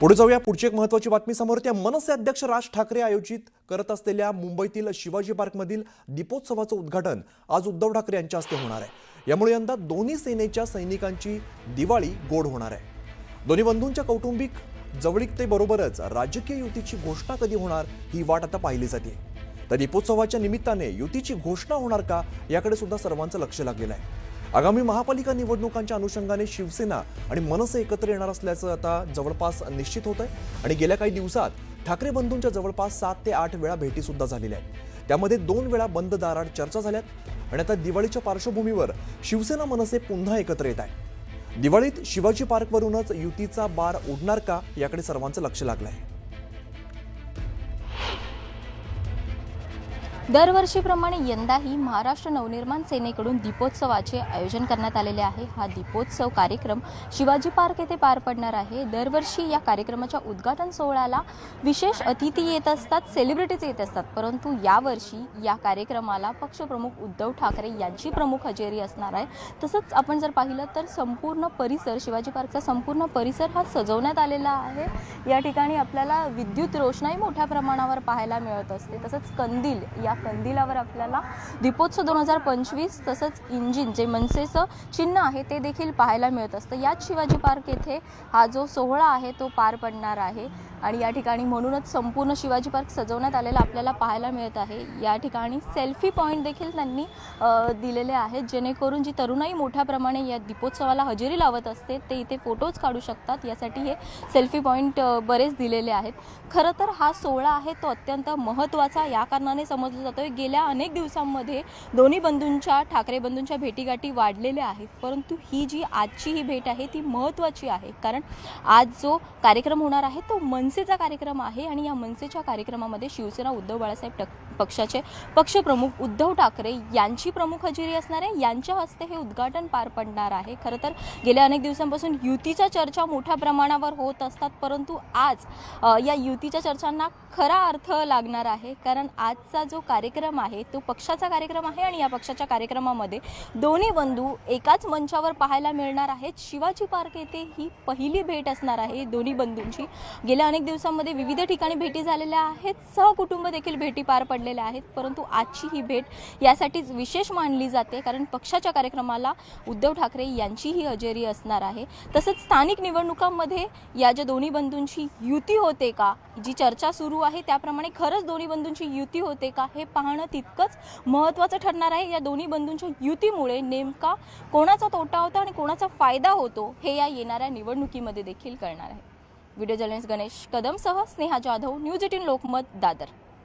पुढे जाऊया. पुढची एक महत्वाची बातमी समोर. त्या मनसे अध्यक्ष राज ठाकरे आयोजित करत असलेल्या मुंबईतील शिवाजी पार्कमधील दीपोत्सवाचं उद्घाटन आज उद्धव ठाकरे यांच्या हस्ते होणार आहे. यामुळे यंदा दोन्ही सेनेच्या सैनिकांची दिवाळी गोड होणार आहे. दोन्ही बंधूंच्या कौटुंबिक जवळीकतेबरोबरच राजकीय युतीची घोषणा कधी होणार ही वाट आता पाहिली जाते. तर दीपोत्सवाच्या निमित्ताने युतीची घोषणा होणार का याकडे सुद्धा सर्वांचं लक्ष लागलेलं आहे. आगामी महापालिका निवडणुकांच्या अनुषंगाने शिवसेना आणि मनसे एकत्र येणार असल्याचं आता जवळपास निश्चित होत आहे आणि गेल्या काही दिवसात ठाकरे बंधूंच्या जवळपास सात ते आठ वेळा भेटीसुद्धा झालेल्या आहेत. त्यामध्ये दोन वेळा बंद दारात चर्चा झाल्यात. आणि आता दिवाळीच्या पार्श्वभूमीवर शिवसेना मनसे पुन्हा एकत्र येत आहे दिवाळीत शिवाजी पार्कवरूनच युतीचा बार उडणार का याकडे सर्वांचं लक्ष लागलं आहे दरवर्षीप्रमाणे यंदाही महाराष्ट्र नवनिर्माण सेनेकडून दीपोत्सवाचे आयोजन करण्यात आलेले आहे. हा दीपोत्सव कार्यक्रम शिवाजी पार्क येथे पार पडणार आहे. दरवर्षी या कार्यक्रमाच्या उद्घाटन सोहळ्याला विशेष अतिथी येत असतात सेलिब्रिटीज येत असतात. परंतु यावर्षी या कार्यक्रमाला पक्षप्रमुख उद्धव ठाकरे यांची प्रमुख हजेरी असणार आहे. तसंच आपण जर पाहिलं तर संपूर्ण परिसर शिवाजी पार्कचा संपूर्ण परिसर हा सजवण्यात आलेला आहे. या ठिकाणी आपल्याला विद्युत रोषणाई मोठ्या प्रमाणावर पाहायला मिळत असते. तसंच कंदील या कंदिलावर आपल्याला दीपोत्सव दोन हजार पंचवीस तसंच इंजिन जे मनसेचं चिन्ह आहे ते देखील पाहायला मिळत असतं. याच शिवाजी पार्क येथे हा जो सोहळा आहे तो पार पडणार आहे. आणि या ठिकाणी म्हणूनच संपूर्ण शिवाजी पार्क सजवण्यात आलेला आपल्याला पाहायला मिळत आहे. या ठिकाणी सेल्फी पॉईंट देखील त्यांनी दिलेले आहेत. जेणेकरून जी तरुणाई मोठ्या प्रमाणे या दीपोत्सवाला हजेरी लावत असते ते इथे फोटोज काढू शकतात. यासाठी हे सेल्फी पॉईंट बरेच दिलेले आहेत. खरं तर हा सोहळा आहे तो अत्यंत महत्त्वाचा. या कारणाने समजला जातोय. गेल्या अनेक दिवसांमध्ये दोन्ही बंधूंच्या ठाकरे बंधूंच्या भेटीगाठी वाढलेल्या आहेत. परंतु ही जी आजची ही भेट आहे ती महत्त्वाची आहे. कारण आज जो कार्यक्रम होणार आहे तो मनसेचा कार्यक्रम आहे आणि या मनसेच्या कार्यक्रमामध्ये शिवसेना उद्धव बाळासाहेब टक पक्षाचे पक्षप्रमुख उद्धव ठाकरे यांची प्रमुख हजेरी असणार आहे. यांच्या हस्ते हे उद्घाटन पार पडणार आहे. खरं तर गेल्या अनेक दिवसांपासून युतीच्या चर्चा मोठ्या प्रमाणावर होत असतात. परंतु आज या युतीच्या चर्चांना खरा अर्थ लागणार आहे. कारण आजचा जो कार्यक्रम आहे तो पक्षाचा कार्यक्रम आहे आणि या पक्षाच्या कार्यक्रमामध्ये दोन्ही बंधू एकाच मंचावर पाहायला मिळणार आहेत. शिवाजी पार्क येथे ही पहिली भेट असणार आहे दोन्ही बंधूंची. गेल्या अनेक दिवसांमध्ये विविध ठिकाणी भेटी झालेल्या आहेत. सहकुटुंब देखील भेटी पार पडलेल्या आहेत. परंतु आजची ही भेट यासाठीच विशेष मानली जाते कारण पक्षाच्या कार्यक्रमाला उद्धव ठाकरे यांचीही हजेरी असणार आहे. तसंच स्थानिक निवडणुकांमध्ये या ज्या दोन्ही बंधूंची युती होते का जी चर्चा सुरू आहे त्याप्रमाणे खरंच दोन्ही बंधूंची युती होते का हे पाहणं तितकंच महत्त्वाचं ठरणार आहे. या दोन्ही बंधूंच्या युतीमुळे नेमका कोणाचा तोटा होता आणि कोणाचा फायदा होतो हे या येणाऱ्या निवडणुकीमध्ये देखील कळणार आहे. व्हिडिओ जर्नलिस्ट गणेश कदमसह स्नेहा जाधव न्यूज एटीन लोकमत दादर.